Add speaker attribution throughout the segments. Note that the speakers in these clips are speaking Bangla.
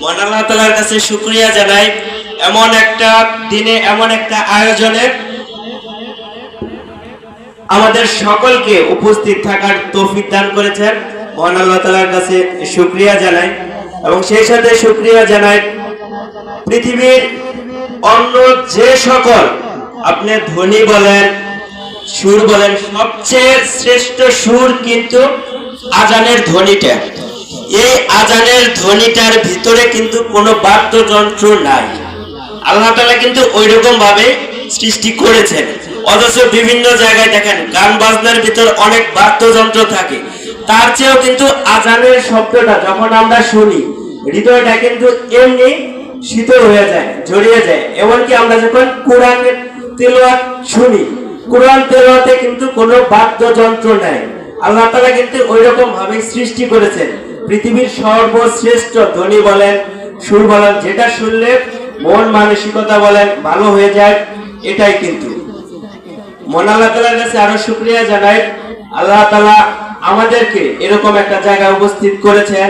Speaker 1: মহান কাছে শুক্রিয়া জানাই। এমন একটা দিনে, এমন একটা আয়োজনে আমাদের সকলকে উপস্থিত থাকার তৌফিক দান করেছেন। মহান আল্লাহ তালার কাছে শুক্রিয়া জানাই এবং সেই সাথে শুক্রিয়া জানাই পৃথিবীর অন্য যে সকল, আপনি ধ্বনি বলেন, সুর বলেন, সবচেয়ে শ্রেষ্ঠ সুর কিন্তু আজানের ধ্বনিটা। এই আজানের ধ্বনিটার ভিতরে কিন্তু কোনো বাদ্যযন্ত্র নাই। আল্লাহ তাআলা কিন্তু ওই রকম ভাবে সৃষ্টি করেছেন। অথচ বিভিন্ন জায়গায় দেখেন, গান বাজনার ভিতর অনেক বাদ্যযন্ত্র থাকে। তার চেয়েও কিন্তু আজানের শব্দটা যখন আমরা শুনি, হৃদয়টা কিন্তু এমনি শীতল হয়ে যায়, জড়িয়ে যায়। এমনকি আমরা যখন কোরআনের তেলাওয়াত শুনি, কোরআন তেলাওয়াতে কিন্তু কোনো বাদ্যযন্ত্র নাই। আল্লাহ তাআলা কিন্তু ওই রকম ভাবে সৃষ্টি করেছেন। পৃথিবীর সর্বশ্রেষ্ঠ ধ্বনি বলেন, সুর বলেন, যেটা শুনলে মন মানসিকতা বলেন, ভালো হয়ে যায়, এটাই কিন্তু। মন আল্লাহ তালার কাছে আরও শুক্রিয়া জানাই। আল্লাহ তালা আমাদেরকে এরকম একটা জায়গায় উপস্থিত করেছেন।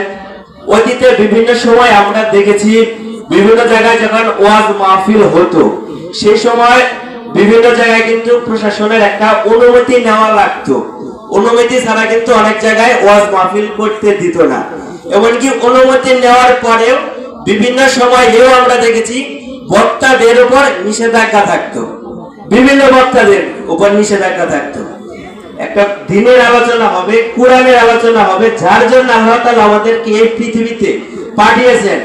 Speaker 1: অতীতে বিভিন্ন সময় আমরা দেখেছি, বিভিন্ন জায়গায় যখন ওয়াজ মাহফিল হতো, সেই সময় বিভিন্ন জায়গায় কিন্তু প্রশাসনের একটা অনুমতি নেওয়া লাগতো। অনুমতি ছাড়া কিন্তু অনেক জায়গায় ওয়াজ মাহফিল করতে দিত না। এমনকি অনুমতি নেওয়ার পরেও বিভিন্ন সময় এও আমরা দেখেছি বক্তাদের উপর নিষেধাজ্ঞা থাকতো। বিভিন্ন বক্তাদের উপর নিষেধাজ্ঞা থাকতো। একটা দিনের আলোচনা হবে, কোরআনের আলোচনা হবে, যার জন্য আল্লাহ তাআলা আমাদেরকে এই পৃথিবীতে পাঠিয়েছেন,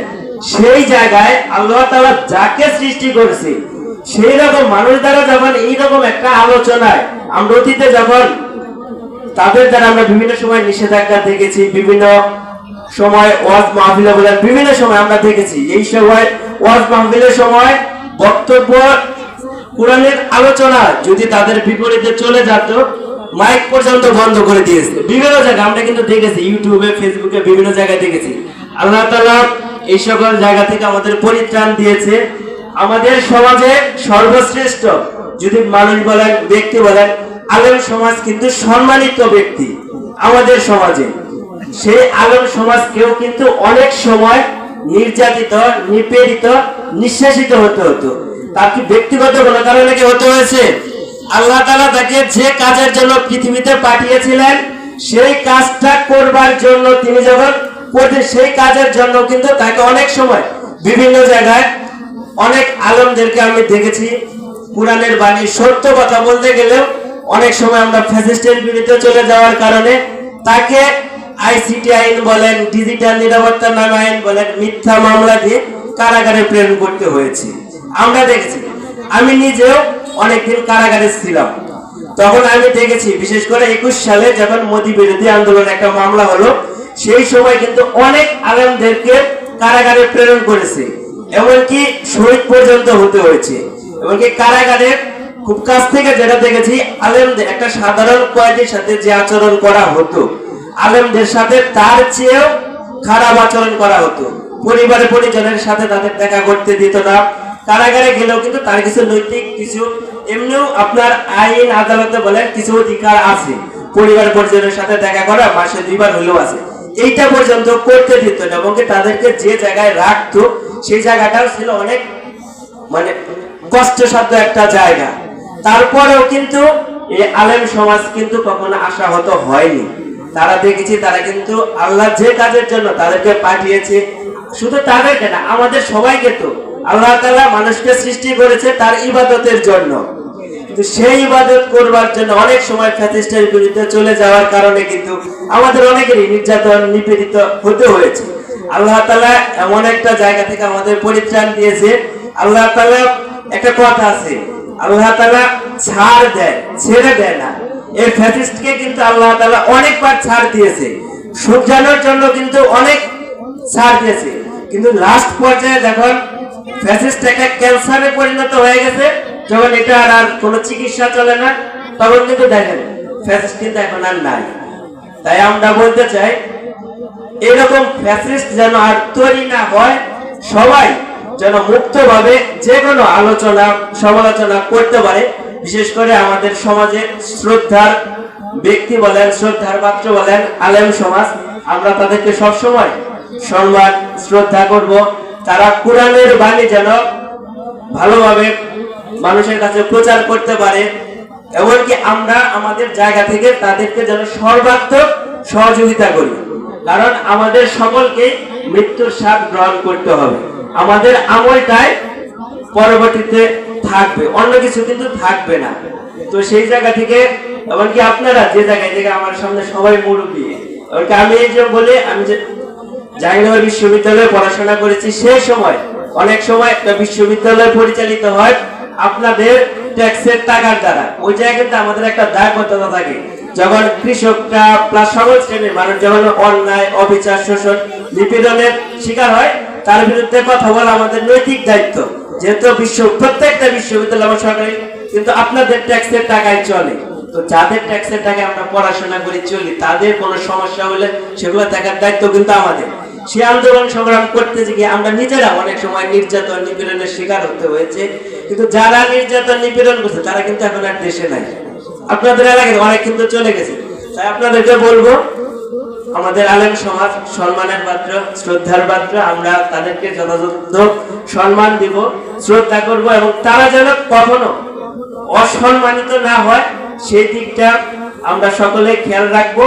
Speaker 1: সেই জায়গায় আল্লাহ তাআলা যাকে সৃষ্টি করেছে, সেই রকম মানুষ দ্বারা যখন এইরকম একটা আলোচনায় আমরা অতীতে যখন তাদের দ্বারা আমরা বিভিন্ন সময় নিষেধাজ্ঞা দেখেছি, বিভিন্ন সময় ওয়াজ মাহফিলে বলেন, বিভিন্ন সময় আমরা দেখেছি। এই সময়, ওয়াজ মাহফিলের সময় বক্তব্য কোরআনের আলোচনা যদি তাদের বিপরীতে চলে যেত মাইক পর্যন্ত বন্ধ করে দিয়েছে। বিভিন্ন জায়গায় আমরা কিন্তু দেখেছি ইউটিউবে ফেসবুকে বিভিন্ন জায়গায় দেখেছি। আল্লাহ তাআলা এই সকল জায়গা থেকে আমাদের পরিত্রাণ দিয়েছে। আমাদের সমাজে সর্বশ্রেষ্ঠ, যদি মানুষ বলেন, ব্যক্তি বলেন আলেম সমাজ কিন্তু সম্মানিত ব্যক্তি আমাদের সমাজে। সেই আলেম সমাজকেও কিন্তু অনেক সময় নির্যাতিত, নিপীড়িত, নিঃশ্বাসিত হতে হতো। তার কি ব্যক্তিগত কোনো কারণে কি হতে হয়েছে? আল্লাহ তাআলা তাকে যে কাজের জন্য পৃথিবীতে পাঠিয়েছিলেন, সেই কাজটা করবার জন্য তিনি যখন করতে, সেই কাজের জন্য কিন্তু তাকে অনেক সময় বিভিন্ন জায়গায় অনেক আলমদেরকে আমি দেখেছি। কোরআনের বাণী সত্য কথা বলতে গেলেও অনেক সময় আমরা ফ্যাসিস্টের বিরুদ্ধে চলে যাওয়ার কারণে তাকে আইসিটি আইন বলেন, ডিজিটাল নিরাপত্তা নামে আইন বলেন, মিথ্যা মামলা দিয়ে কারাগারে প্রেরণ করতে হয়েছে। আমরা দেখেছি। আমি নিজেও অনেকদিন কারাগারে ছিলাম। তখন আমি দেখেছি, বিশেষ করে একুশ সালে যখন মোদী বিরোধী আন্দোলন একটা মামলা হলো, সেই সময় কিন্তু অনেক আলেমদেরকে কারাগারে প্রেরণ করেছে। এমনকি শহীদ পর্যন্ত হতে হয়েছে। এমনকি কারাগারের খুব কাছ থেকে যেটা দেখেছি, আলেমদের, একটা সাধারণ কয়েদির সাথে যে আচরণ করা হতো, আলেমদের সাথে তার চেয়েও খারাপ আচরণ করা হতো। পরিবারের পরিজনের সাথে তাদের দেখা করতে দিত না, কারাগারে গেলেও কিন্তু তার কিছু নৈতিক কিছু, এমনিও আপনার আইন আদালতে বলেন কিছু অধিকার আছে। পরিবার পরিজনের সাথে দেখা করা, মাসে দুইবার হলেও আছে। এইটা পর্যন্ত করতে দিত না এবং তাদেরকে যে জায়গায় রাখতো, সেই জায়গাটাও ছিল অনেক মানে কষ্টসাধ্য একটা জায়গা। তারপরেও কিন্তু এই আলেম সমাজ কিন্তু কখনো আশাহত হয়নি। তারা দেখেছি, তারা কিন্তু আল্লাহ যে কাজের জন্য তাদেরকে পাঠিয়েছে, শুধু তাদেরকে না, আমাদের সবাইকে তো। আল্লাহ তাআলা মানুষকে সৃষ্টি করেছে তার ইবাদতের জন্য। কিন্তু সেই ইবাদত করবার জন্য অনেক সময় ফ্যাসিস্টের বিরুদ্ধে চলে যাওয়ার কারণে কিন্তু আমাদের অনেকেরই নির্যাতন, নিপীড়িত হতে হয়েছে। আল্লাহ তালা এমন একটা জায়গা থেকে আমাদের পরিত্রাণ দিয়েছে। আল্লাহ তালা একটা কথা আছে আল্লাহ তালা ছাড় দেয়, ছেড়ে দেয় না। এই ফ্যাসিস্টকে কিন্তু আল্লাহ তাআলা অনেকবার ছাড় দিয়েছে। সূর্যানোর জন্য কিন্তু অনেক ছাড় দিয়েছে। কিন্তু লাস্ট পর্যায়ে যখন ফ্যাসিস্ট একটা ক্যান্সারে পরিণত হয়ে গেছে, যখন এটা আর আর কোনো চিকিৎসা চলে না, তখন কিন্তু দেখেন ফ্যাসিস্ট কিন্তু এখন আর নাই। তাই আমরা বলতে চাই, এরকম ফ্যাসিস্ট যেন আর তৈরি না হয়, সবাই যেন মুক্তভাবে যে কোনো আলোচনা, সমালোচনা করতে পারে। বিশেষ করে আমাদের সমাজের শ্রদ্ধার ব্যক্তি বলেন, শ্রদ্ধার পাত্র বলেন, আলেম সমাজ, আমরা তাদেরকে সবসময় সম্মান, শ্রদ্ধা করব। তারা কোরআনের বাণী যেন ভালোভাবে মানুষের কাছে প্রচার করতে পারে। এমনকি আমরা আমাদের জায়গা থেকে তাদেরকে যেন সর্বাত্মক সহযোগিতা করি। কারণ আমাদের সকলকে মৃত্যুর স্বাদ গ্রহণ করতে হবে। আমাদের আমলটাই পরবর্তীতে থাকবে। অন্য কিছু কিন্তু থাকবে না। তো সেই জায়গা থেকে, এমনকি আপনারা যে জায়গায় থেকে আমার সামনে সবাই মুরব্বী, এমনকি আমি এই যে বলে, আমি যে জাহাঙ্গীরনগর বিশ্ববিদ্যালয়ে পড়াশোনা করেছি সেই সময়, অনেক সময় একটা বিশ্ববিদ্যালয় পরিচালিত হয় আপনাদের ট্যাক্সের টাকার দ্বারা। ওই জায়গায় কিন্তু আমাদের একটা দায়বদ্ধতা থাকে। যখন কৃষকরা প্লাস সকল শ্রেণির মানুষ যখন অন্যায়, অবিচার, শোষণ, নিপীড়নের শিকার হয়, তার বিরুদ্ধে কথা বলা আমাদের নৈতিক দায়িত্ব। যেহেতু বিশ্ব, প্রত্যেকটা বিশ্ববিদ্যালয় আমার সরকারি কিন্তু আপনাদের ট্যাক্সের টাকায় চলে। তো যাদের ট্যাক্সের টাকায় আমরা পড়াশোনা করে, চলি, তাদের কোনো সমস্যা হলে সেগুলো দেখার দায়িত্ব কিন্তু আমাদের। সে আন্দোলন সংগ্রাম করতে গিয়ে আমরা নিজেরা অনেক সময় নির্যাতন, নিপীড়নের শিকার হতে হয়েছে। কিন্তু যারা নির্যাতন, নিপীড়ন করছে, তারা কিন্তু এখন আর দেশে নাই। আপনাদের এলাকায় অনেক কিন্তু চলে গেছে। তাই আপনাদেরকে বলব, আমাদের আলেম সমাজ, সম্মানের পাত্র, শ্রদ্ধার পাত্র, আমরা তাদেরকে যথাযথ সম্মান দিব, শ্রদ্ধা করব এবং তারা যেন কখনো অসম্মানিত না হয়, সেই দিকটা আমরা সকলে খেয়াল রাখব।